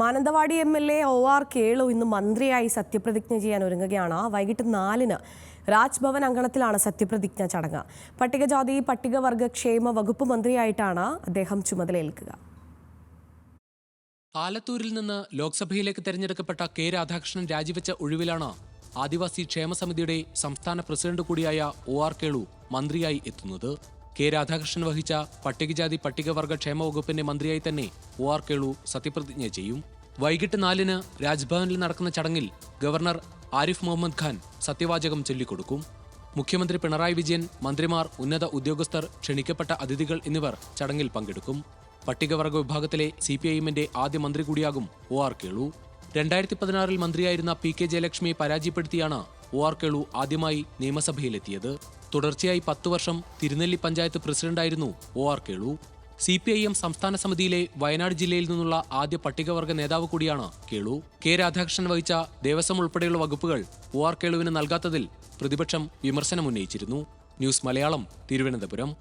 Mananthavady M L A O R Kelu ഇന്ന് മന്ത്രിയായി സത്യപ്രതിജ്ഞ ചെയ്യാൻ ഒരുങ്ങുകയാണ്. വൈകിട്ട് നാലിന് രാജ്ഭവൻ അങ്കണത്തിലാണ് സത്യപ്രതിജ്ഞ ചടങ്ങ്. പട്ടികജാതി പട്ടികവർഗ ക്ഷേമ വകുപ്പ് മന്ത്രിയായിട്ടാണ് അദ്ദേഹം ചുമതലയേൽക്കുക. ആലത്തൂരിൽ നിന്ന് ലോക്സഭയിലേക്ക് തെരഞ്ഞെടുക്കപ്പെട്ട കെ രാധാകൃഷ്ണൻ രാജിവെച്ച ഒഴിവിലാണ് ആദിവാസി ക്ഷേമ സമിതിയുടെ സംസ്ഥാന പ്രസിഡന്റ് കൂടിയായ ഒ ആർ കേളു മന്ത്രിയായി എത്തുന്നത്. കെ രാധാകൃഷ്ണൻ വഹിച്ച പട്ടികജാതി പട്ടികവർഗ ക്ഷേമ വകുപ്പിന്റെ മന്ത്രിയായി തന്നെ ഒ ആർ കേളു സത്യപ്രതിജ്ഞ ചെയ്യും. വൈകിട്ട് നാലിന് രാജ്ഭവനിൽ നടക്കുന്ന ചടങ്ങിൽ ഗവർണർ ആരിഫ് മുഹമ്മദ് ഖാൻ സത്യവാചകം ചൊല്ലിക്കൊടുക്കും. മുഖ്യമന്ത്രി പിണറായി വിജയൻ മന്ത്രിമാർ ഉന്നത ഉദ്യോഗസ്ഥർ ക്ഷണിക്കപ്പെട്ട അതിഥികൾ എന്നിവർ ചടങ്ങിൽ പങ്കെടുക്കും. പട്ടികവർഗ വിഭാഗത്തിലെ സി പി ഐ എമ്മിന്റെ ആദ്യ മന്ത്രി കൂടിയാകും ഒ ആർ കേളു. രണ്ടായിരത്തി പതിനാറിൽ മന്ത്രിയായിരുന്ന പി കെ ജയലക്ഷ്മിയെ പരാജയപ്പെടുത്തിയാണ് ഒ ആർ കേളു ആദ്യമായി നിയമസഭയിലെത്തിയത്. തുടർച്ചയായി പത്തു വർഷം Thirunelli panchayat പ്രസിഡന്റായിരുന്നു O R Kelu C P I M സംസ്ഥാന സമിതിയിലെ വയനാട് ജില്ലയിൽ നിന്നുള്ള ആദ്യ പട്ടികവർഗ നേതാവ് കൂടിയാണ് കേളു. കെ രാധാകൃഷ്ണൻ വഹിച്ച ദേവസ്വം ഉൾപ്പെടെയുള്ള വകുപ്പുകൾ ഒ ആർ കേളുവിന് നൽകാത്തതിൽ പ്രതിപക്ഷം വിമർശനമുന്നയിച്ചിരുന്നു. ന്യൂസ് മലയാളം തിരുവനന്തപുരം.